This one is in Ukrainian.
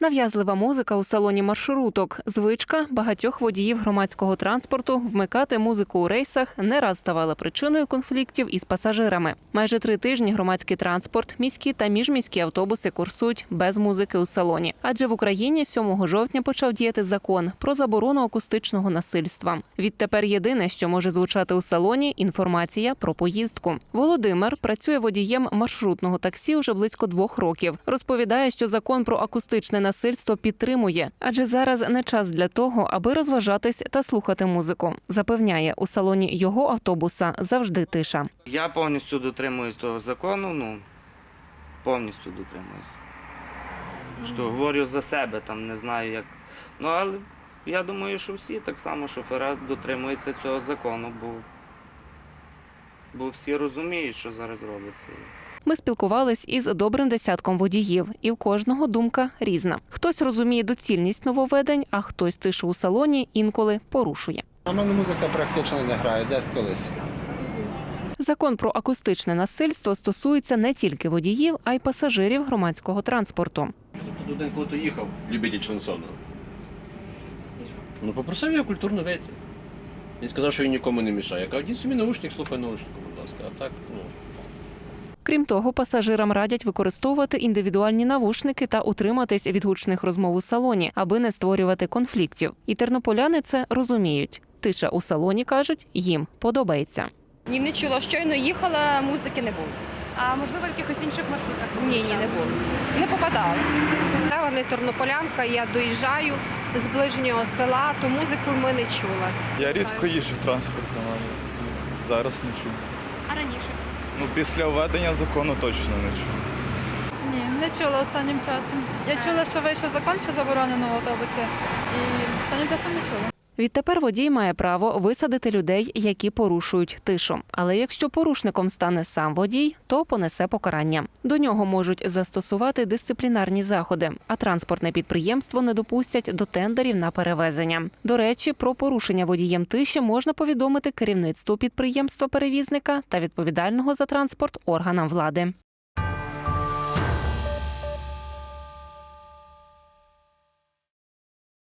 Нав'язлива музика у салоні маршруток. Звичка багатьох водіїв громадського транспорту вмикати музику у рейсах не раз ставала причиною конфліктів із пасажирами. Майже три тижні громадський транспорт, міські та міжміські автобуси курсують без музики у салоні. Адже в Україні 7 жовтня почав діяти закон про заборону акустичного насильства. Відтепер єдине, що може звучати у салоні інформація про поїздку. Володимир працює водієм маршрутного таксі уже близько двох років. Розповідає, що закон про акустичне насильство підтримує, адже зараз не час для того, аби розважатись та слухати музику. Запевняє, у салоні його автобуса завжди тиша. Я повністю дотримуюсь того закону, ну повністю дотримуюсь. Що говорю за себе, там не знаю як. Ну але я думаю, що всі так само шофера дотримуються цього закону, бо, бо всі розуміють, що зараз робиться. Ми спілкувались із добрим десятком водіїв, і в кожного думка різна. Хтось розуміє доцільність нововведень, а хтось тишу у салоні інколи порушує. У мене музика практично не грає, десь колись. Закон про акустичне насильство стосується не тільки водіїв, а й пасажирів громадського транспорту. Тут один хлопець їхав, любитель шансону. Ну, попросив його культурно вийти. Він сказав, що він нікому не мішає. Я кажу, діть собі наушник, слухай наушник, будь ласка. А так, ну. Крім того, пасажирам радять використовувати індивідуальні навушники та утриматись від гучних розмов у салоні, аби не створювати конфліктів. І тернополяни це розуміють. Тиша у салоні кажуть, їм подобається. Ні, не чула. Щойно їхала, музики не було. А можливо, в якихось інших маршрутах? Ні, ні, не було. Не попадала. Я не тернополянка, я доїжджаю з ближнього села, то музику ми не чула. Я рідко їжджу транспортом, але зараз не чую. А раніше? Ну, після введення закону точно не чула. Ні, не чула останнім часом. Я чула, що вийшов закон, що заборонено в автобусі, і останнім часом не чула. Відтепер водій має право висадити людей, які порушують тишу. Але якщо порушником стане сам водій, то понесе покарання. До нього можуть застосувати дисциплінарні заходи, а транспортне підприємство не допустять до тендерів на перевезення. До речі, про порушення водієм тиші можна повідомити керівництву підприємства перевізника та відповідального за транспорт органам влади.